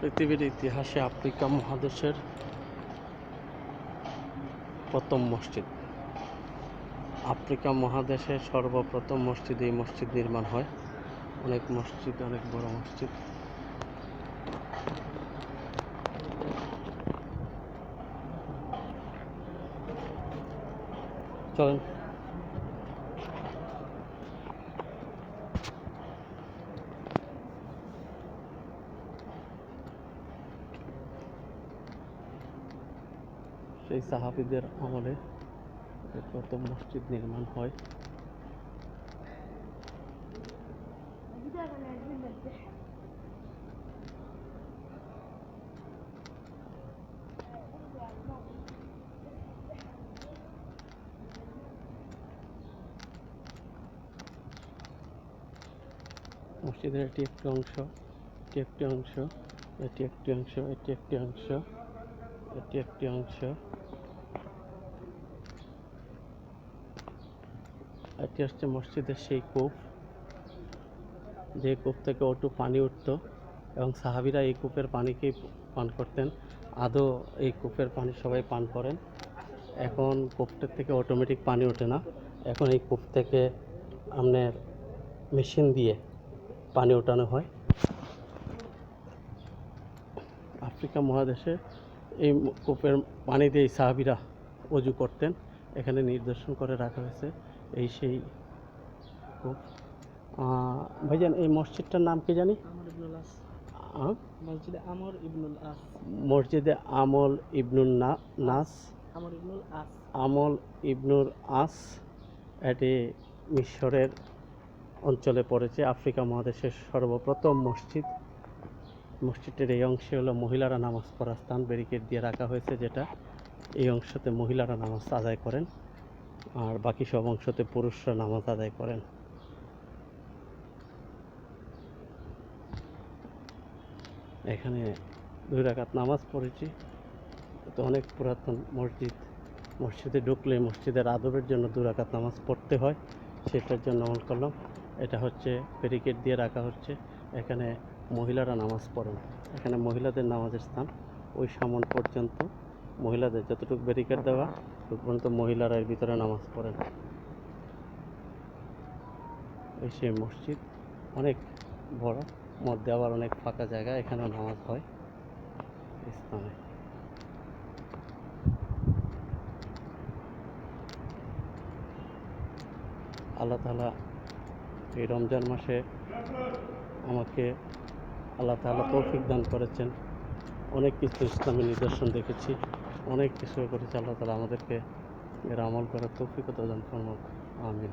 পৃথিবীর ইতিহাসে আফ্রিকা মহাদেশের প্রথম মসজিদ। আফ্রিকা মহাদেশের সর্বপ্রথম মসজিদ, এই মসজিদ নির্মাণ হয়। অনেক মসজিদ, অনেক বড় মসজিদ। চলেন। সেই সাহাবিদের আমলে প্রথম মসজিদ নির্মাণ হয়। মসজিদের এটি একটি অংশ, এটি একটি অংশ, এটি একটি অংশ, এটি একটি অংশ। এটি একটি অংশ। এটি হচ্ছে মসজিদের সেই কূপ। যে কূপ থেকে ওটু পানি উঠতো এবং সাহাবিরা এই কূপের পানিকেই পান করতেন। আদৌ এই কূপের পানি সবাই পান করেন? এখন কূপটার থেকে অটোমেটিক পানি ওঠে না। এখন এই কূপ থেকে আপনার মেশিন দিয়ে পানি ওঠানো হয়। আফ্রিকা মহাদেশে এই কূপের পানি দিয়ে সাহাবিরা অজু করতেন। এখানে নিদর্শন করে রাখা হয়েছে এই সেই কূপ। ভাইজান এই মসজিদটার নাম কি জানি? ইবনুল মসজিদে আমর ইবনুল আস। মসজিদে আমল ইবনুল নাস। ইবনুল আস। আমল ইবনুর আস এটি মিশরের অঞ্চলে পড়েছে আফ্রিকা মহাদেশের সর্বপ্রথম মসজিদ। মসজিদের এই অংশে হলো মহিলারা নামাজ পড়ার স্থান ব্যারিকেড দিয়ে রাখা হয়েছে, যেটা এই অংশতে মহিলারা নামাজ আদায় করেন আর বাকি সব অংশতে পুরুষরা নামাজ আদায় করেন। এখানে দুই রাকাত নামাজ পড়েছি। তো অনেক পুরাতন মসজিদ। মসজিদে ঢুকলে মসজিদের আদবের জন্য দু রাকাত নামাজ পড়তে হয়, সেটার জন্য আমল করলাম। এটা হচ্ছে ব্যারিকেড দিয়ে রাখা হচ্ছে। এখানে মহিলারা নামাজ পড়েন। এখানে মহিলাদের নামাজের স্থান ওই সামন পর্যন্ত। মহিলাদের যতটুকু ব্যারিকেড দেওয়া পর্যন্ত মহিলারা এর ভিতরে নামাজ পড়েন। এই সেই মসজিদ, অনেক বড়, মধ্যে আবার অনেক ফাঁকা জায়গা, এখানেও নামাজ হয় ইসলামে আল্লাহ তালা এই রমজান মাসে আমাকে আল্লাহ তালা তৌফিক দান করেছেন। অনেক কিছু ইসলামী নিদর্শন দেখেছি। অনেক কিছু করেছে, আল্লাহ তালা আমাদেরকে এর আমল করার তৌফিকতা দান করুন। আমিন।